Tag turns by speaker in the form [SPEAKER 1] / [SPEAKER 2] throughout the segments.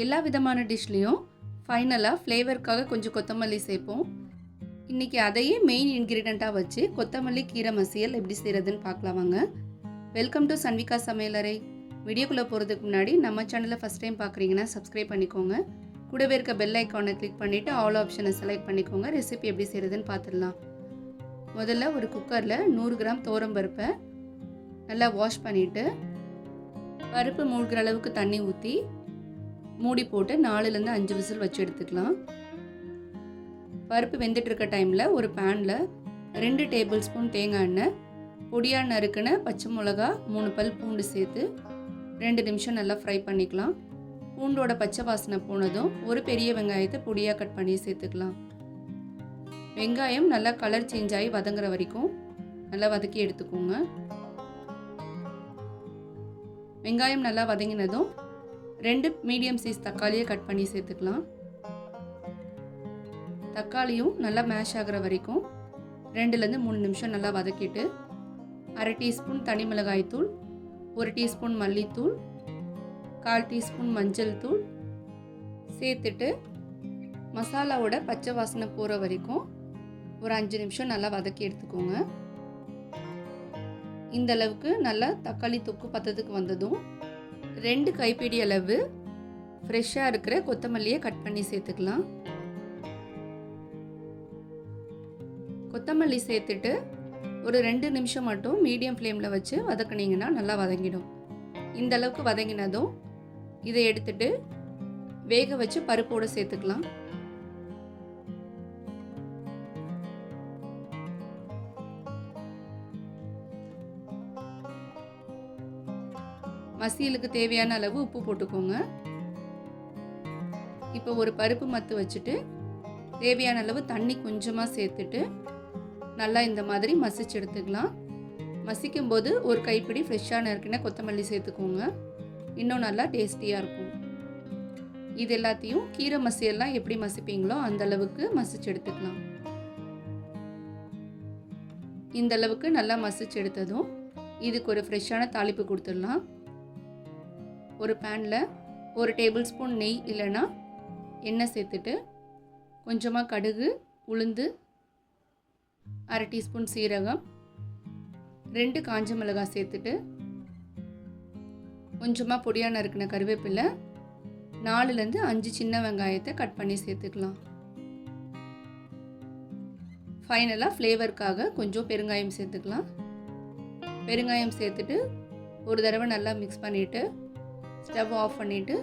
[SPEAKER 1] எல்லா விதமான டிஷ்லேயும் ஃபைனலாக ஃப்ளேவருக்காக கொஞ்சம் கொத்தமல்லி சேர்ப்போம். இன்றைக்கி அதையே மெயின் இன்க்ரீடியண்ட்டாக வச்சு கொத்தமல்லி கீரை மசியல் எப்படி செய்கிறதுன்னு பார்க்கலாம் வாங்க. வெல்கம் டு சன்விகா சமையலறை வீடியோக்குள்ளே போகிறதுக்கு முன்னாடி நம்ம சேனலை ஃபஸ்ட் டைம் பார்க்குறீங்கன்னா சப்ஸ்கிரைப் பண்ணிக்கோங்க. கூடவே இருக்க பெல் ஐக்கானை கிளிக் பண்ணிவிட்டு ஆல் ஆப்ஷனை செலக்ட் பண்ணிக்கோங்க. ரெசிபி எப்படி செய்கிறதுன்னு பார்த்துடலாம். முதல்ல ஒரு குக்கரில் நூறு கிராம் பருப்பை நல்லா வாஷ் பண்ணிவிட்டு பருப்பு மூழ்கிற அளவுக்கு தண்ணி ஊற்றி மூடி போட்டு நாலுலேருந்து அஞ்சு விசில் வச்சு எடுத்துக்கலாம். பருப்பு வெந்துட்டு இருக்க டைமில் ஒரு பேனில் ரெண்டு டேபிள் ஸ்பூன் தேங்காய் எண்ணெய் பொடியாக நறுக்கின பச்சை மிளகா மூணு பல் பூண்டு சேர்த்து ரெண்டு நிமிஷம் நல்லா ஃப்ரை பண்ணிக்கலாம். பூண்டோட பச்சை வாசனை போனதும் ஒரு பெரிய வெங்காயத்தை பொடியாக கட் பண்ணி சேர்த்துக்கலாம். வெங்காயம் நல்லா கலர் சேஞ்ச் ஆகி வதங்குற வரைக்கும் நல்லா வதக்கி எடுத்துக்கோங்க. வெங்காயம் நல்லா வதங்கினதும் ரெண்டு மீடியம் சைஸ் தக்காளியை கட் பண்ணி சேர்த்துக்கலாம். தக்காளியும் நல்லா மேஷ் ஆகிற வரைக்கும் ரெண்டுலேருந்து மூணு நிமிஷம் நல்லா வதக்கிட்டு அரை டீஸ்பூன் தனி மிளகாய் தூள் ஒரு டீஸ்பூன் மல்லித்தூள் கால் டீஸ்பூன் மஞ்சள் தூள் சேர்த்துட்டு மசாலாவோட பச்சை வாசனை போகிற வரைக்கும் ஒரு அஞ்சு நிமிஷம் நல்லா வதக்கி எடுத்துக்கோங்க. இந்த அளவுக்கு நல்லா தக்காளி தொக்கு பத்தத்துக்கு வந்ததும் ரெண்டு கைப்பிடி அளவு ஃப்ரெஷ்ஷாக இருக்கிற கொத்தமல்லியை கட் பண்ணி சேர்த்துக்கலாம். கொத்தமல்லி சேர்த்துட்டு ஒரு ரெண்டு நிமிஷம் மட்டும் மீடியம் ஃப்ளேமில் வச்சு வதக்குனீங்கன்னா நல்லா வதங்கிடும். இந்த அளவுக்கு வதங்கினதும் இதை எடுத்துட்டு வேக வச்சு பருப்போடு சேர்த்துக்கலாம். மசியலுக்கு தேவையான அளவு உப்பு போட்டுக்கோங்க. இப்போ ஒரு பருப்பு மத்து வச்சுட்டு தேவையான அளவு தண்ணி கொஞ்சமாக சேர்த்துட்டு நல்லா இந்த மாதிரி மசிச்சு எடுத்துக்கலாம். மசிக்கும் போது ஒரு கைப்பிடி ஃப்ரெஷ்ஷான இருக்குன்னா கொத்தமல்லி சேர்த்துக்கோங்க. இன்னும் நல்லா டேஸ்டியாக இருக்கும். இது எல்லாத்தையும் கீரை மசியெல்லாம் எப்படி மசிப்பீங்களோ அந்த அளவுக்கு மசிச்சு எடுத்துக்கலாம். இந்த அளவுக்கு நல்லா மசிச்சு எடுத்ததும் இதுக்கு ஒரு ஃப்ரெஷ்ஷான தாளிப்பு கொடுத்துடலாம். ஒரு பேனில் ஒரு டேபிள் ஸ்பூன் நெய் இல்லைன்னா எண்ணெய் சேர்த்துட்டு கொஞ்சமாக கடுகு உளுந்து அரை டீஸ்பூன் சீரகம் ரெண்டு காஞ்ச மிளகாய் சேர்த்துட்டு கொஞ்சமாக பொடியான நறுக்கின கருவேப்பிலை நாலுலேருந்து அஞ்சு சின்ன வெங்காயத்தை கட் பண்ணி சேர்த்துக்கலாம். ஃபைனலாக ஃப்ளேவருக்காக கொஞ்சம் பெருங்காயம் சேர்த்துக்கலாம். பெருங்காயம் சேர்த்துட்டு ஒரு தடவை நல்லா மிக்ஸ் பண்ணிவிட்டு ஸ்டவ் ஆஃப் பண்ணிவிட்டு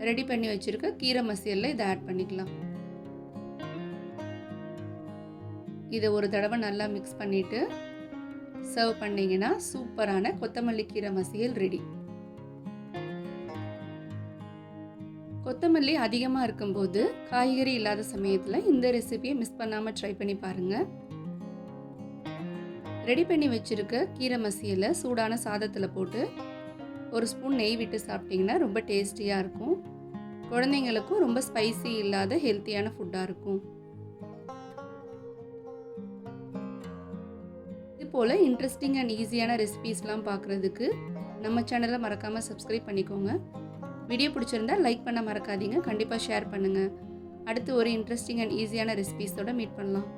[SPEAKER 1] ரெடி பண்ணி வச்சுருக்க கீரை மசியலில் இதை ஆட் பண்ணிக்கலாம். இதை ஒரு தடவை நல்லா மிக்ஸ் பண்ணிவிட்டு சர்வ் பண்ணிங்கன்னா சூப்பரான கொத்தமல்லி கீரை மசியல் ரெடி கொத்தமல்லி அதிகமாக இருக்கும்போது காய்கறி இல்லாத சமயத்தில் இந்த ரெசிபியை மிஸ் பண்ணாமல் ட்ரை பண்ணி பாருங்கள் ரெடி பண்ணி வச்சுருக்க கீரை மசியலை சூடான சாதத்தில் போட்டு ஒரு ஸ்பூன் நெய் விட்டு சாப்பிட்டிங்கன்னா ரொம்ப டேஸ்டியாக இருக்கும். குழந்தைங்களுக்கும் ரொம்ப ஸ்பைசி இல்லாத ஹெல்த்தியான ஃபுட்டாக இருக்கும். இது போல் இன்ட்ரெஸ்டிங் அண்ட் ஈஸியான ரெசிபீஸ்லாம் பார்க்குறதுக்கு நம்ம சேனலை மறக்காமல் சப்ஸ்கிரைப் பண்ணிக்கோங்க. வீடியோ பிடிச்சிருந்தா லைக் பண்ண மறக்காதீங்க. கண்டிப்பாக ஷேர் பண்ணுங்கள் அடுத்து ஒரு இன்ட்ரெஸ்டிங் அண்ட் ஈஸியான ரெசிபீஸோட மீட் பண்ணலாம்.